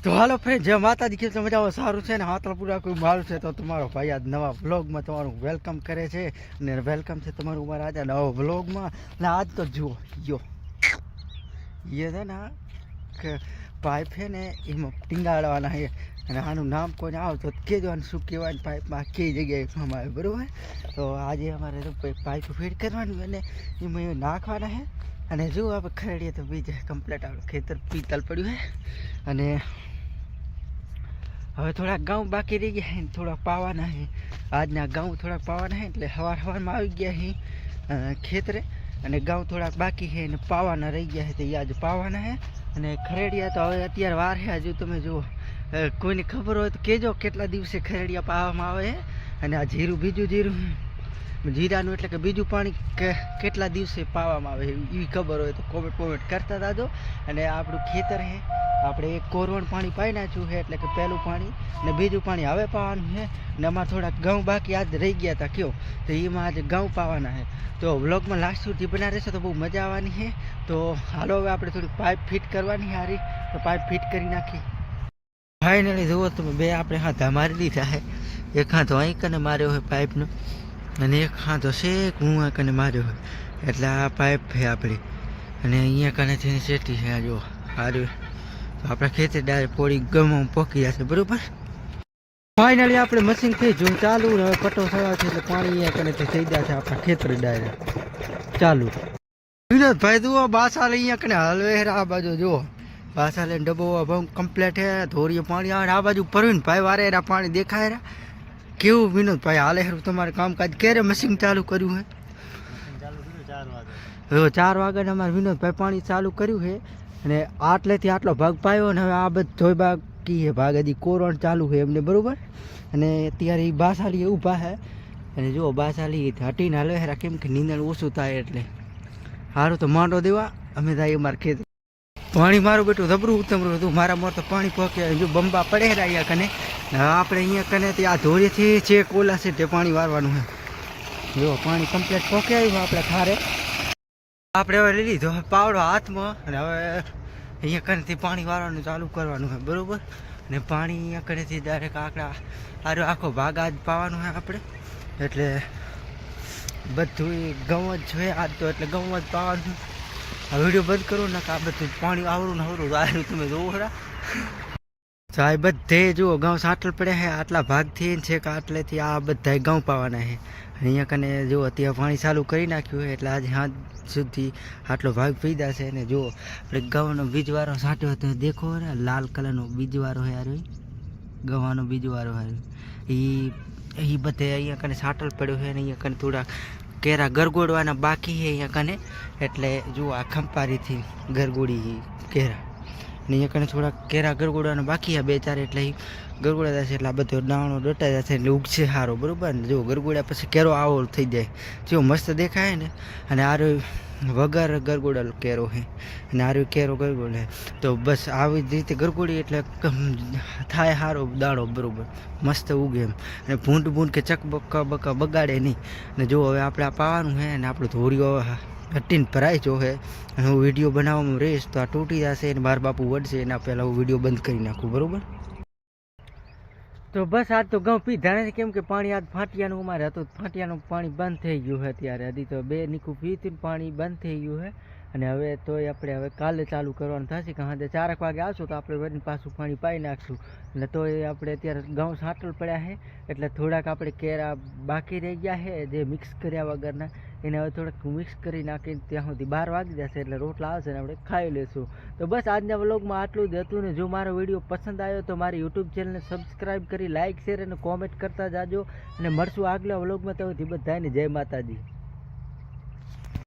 તો હાલો ફ્રેન્ડ જે માતાજી કીધું છો? મજામાં? સારું છે ને? હાથલપુરા કોઈ મારું છે તો તમારો ભાઈ આજ નવા વ્લોગમાં તમારું વેલકમ કરે છે અને વેલકમ છે તમારું મારા આજે નવા વ્લોગમાં ને આજ તો જુઓ, યો. એ છે ને પાઇપ છે ને, એમાં ટીંગાડવાના છે. અને આનું નામ કોઈને આવે તો કહેવાનું શું કહેવાય પાઇપમાં કઈ જગ્યાએ કામ આવે, બરાબર? તો આજે અમારે તો પાઇપ ફીટ કરવાની અને એમાં એ નાખવાના છે. અને જો આપણે ખરીડીએ તો બીજે કમ્પ્લેટ આપણું ખેતર પીતલ પડ્યું છે. અને હવે થોડાક ઘઉં બાકી રહી ગયા છે થોડા પાવાના છે. આજના ઘઉં થોડાક પાવાના છે, એટલે સવાર સવારમાં આવી ગયા છે ખેતરે. અને ઘઉં થોડાક બાકી છે અને પાવાના રહી ગયા છે, તો એ આજે પાવાના છે. અને ખરેડિયા તો હવે અત્યારે વાર છે. હજુ તમે જુઓ. કોઈને ખબર હોય તો કહેજો કેટલા દિવસે ખરેડિયા પાવામાં આવે અને આ જીરું, બીજું જીરું. જીરાનું એટલે કે બીજું પાણી કેટલા દિવસે પાવામાં આવે એ ખબર હોય તો કોમેન્ટ કોમેન્ટ કરતા દાદો અને આપણું ખેતર છે આપણે એક કોરવણ પાણી પાઈ નાખ્યું છે એટલે કે પહેલું પાણી, ને બીજું પાણી હવે પાવાનું છે ને અમારે થોડાક ઘઉં બાકી આજ રહી ગયા હતા કયો. તો એમાં આજે ઘઉં પાવાના છે તો વ્લોગમાં લાસ્ટ સુધી બના રહેશે તો બહુ મજા આવવાની છે તો હાલો હવે આપણે થોડીક પાઇપ ફિટ કરવાની હારી. તો પાઇપ ફિટ કરી નાખી. ફાઇનલી જુઓ તમે, બે આપણે હાથા મારી દીધા છે એક હાથો અહીં કને માર્યો હોય પાઇપનો અને એક હાથો શેક હું આ કને માર્યો એટલે આ પાઇપ છે આપણી. અને અહીંયા કને થઈને શેટી છે, આ જો સારું તો આપણા ખેતર ડાયરેક્ટ પોળી ગમમાં પોકી જશે, બરાબર? ફાઇનલી આપણે મશીન થઈ જોયું ચાલુ હવે પટ્ટો સળાવ છે, એટલે પાણી અહીંયા કને થઈ જશે આપણા ખેતર ડાયરેક્ટ. ચાલુ. વિનોદભાઈ, જુઓ બાસા લઈ અહીંયા કને હલવે છે, આ બાજુ જુઓ. બાસા લઈને ડબ્બો કમ્પ્લેટ છે, ધોરીએ પાણી આવે આ બાજુ પરવીન ભાઈ વારે પાણી દેખાય રા કેવું વિનોદભાઈ, હાલે ખરું તમારે કામકાજ ક્યારે મશીન ચાલુ કર્યું હે? હવે ચાર વાગે અમારે વિનોદભાઈ પાણી ચાલુ કર્યું છે અને આટલેથી આટલો ભાગ પાયો ને હવે આ બધો ભાગ કી છે ભાગ હજી કોરણ ચાલુ છે એમને, બરોબર? અને અત્યારે એ બાસાલી ઊભા છે અને જુઓ બાસાલી હટીને હાલે હેરા કેમ કે નીંદણ ઓછું થાય એટલે. સારું તો માંડો દેવા, અમે થાય અમારે ખેત પાણી મારું બેટું ધબરું ઉતમરું હતું, મારા મોર તો પાણી પહોંચ્યા જો બંબા પડે રહ્યા કને આપણે અહીંયા કને તે આ ધોરીથી છે કોલા છે તે પાણી વારવાનું છે. જો, પાણી કમ્પ્લીટ પોકે આવ્યું આપણે ખારે આપણે હવે લઈ લીધો પાવડો હાથમાં અને હવે અહીંયા કનેથી પાણી વારવાનું ચાલુ કરવાનું છે, બરોબર? ને પાણી અહીંયા કનેથી ડાયરેક્ટ આકડા આરો આખો ભાગ આજ પાવાનું છે આપણે. એટલે બધું ઘઉં જ જોઈએ આજ તો, એટલે ગમ જ પાવાનું આ વીડિયો બંધ કરો ને, આ બધું પાણી આવરું ને આવરું આવ્યું તમે જોવો ખરા તો આ બધે જુઓ ઘઉં સાંટલ પડ્યા છે આટલા ભાગથી છે કે આટલેથી આ બધા ઘઉં પાવાના છે અહીંયા કને જુઓ ત્યાં પાણી ચાલુ કરી નાખ્યું હોય એટલે આજે હાથ સુધી આટલો ભાગ પીધા છે. અને જુઓ આપણે ઘઉંનો બીજવારો સાંટ્યો હતો દેખો ને, લાલ કલરનો બીજવારો છે યાર ગવાનો બીજવારો હોય એ એ બધે અહીંયા કને સાંટલ પડ્યો છે અને અહીંયા કને થોડા કેરા ગરગોડવાના બાકી છે અહીંયા કને. એટલે જુઓ આ ખંપારીથી ગરગોડી કેરા. ને અહીંયા કને થોડાક કેરા ગરગોડાને બાકી આ બે ચાર એટલે એ ગરગોડા જશે એટલે આ બધો દાણો ડટા જશે એટલે ઉગશે સારો બરાબર ને? જો ગરગોડા પછી કેરો આવો થઈ જાય. જેવો મસ્ત દેખાય ને? અને આરો વગર ગરગોડા કેરો છે અને આરો કેરો ગરગોડે. તો બસ આવી જ રીતે ગરગોડી એટલે થાય સારો દાણો, બરાબર. મસ્ત ઉગે એમ. અને ભૂંડ ભૂંડ કે ચક બકા બગાડે નહીં. અને જો હવે આપણે આ પાવાનું છે ને આપણું ધોરીઓ હટીને ભરાય જો હે. અને હું વીડિયો બનાવવામાં રહીશ તો આ તૂટી જશે અને બાર બાપુ વળશે એના પહેલાં હું વીડિયો બંધ કરી નાખું, બરાબર? તો બસ આજ તો ઘઉં પીધા નથી, કેમ કે પાણી આજ ફાટિયાનું, અમારે હતું ફાટિયાનું પાણી બંધ થઈ ગયું છે અત્યારે. હજી તો બે નીકું પીતું પાણી બંધ થઈ ગયું છે અને હવે તોય આપણે હવે કાલે ચાલુ કરવાનું થશે, કે હા ચારક વાગે આવશું તો આપણે વરીને પાછું પાણી પાઈ નાખશું. અને તોય આપણે અત્યારે ઘઉં સાંટલ પડ્યા છે એટલે થોડાક આપણે કેરા બાકી રહી ગયા છે જે મિક્સ કર્યા વગરના. એને હવે થોડાક મિક્સ કરી નાખીને ત્યાં સુધી બાર વાગી જશે એટલે રોટલા આવશે ને આપણે ખાઈ લેશું તો બસ આજના વ્લોગમાં આટલું જ હતું ને જો મારો વીડિયો પસંદ આવ્યો તો મારી યુટ્યુબ ચેનલને સબસ્ક્રાઈબ કરી લાઇક શેર અને કોમેન્ટ કરતા જાજો. અને મળશું આગલા વ્લોગમાં તો બધાને જય માતાજી.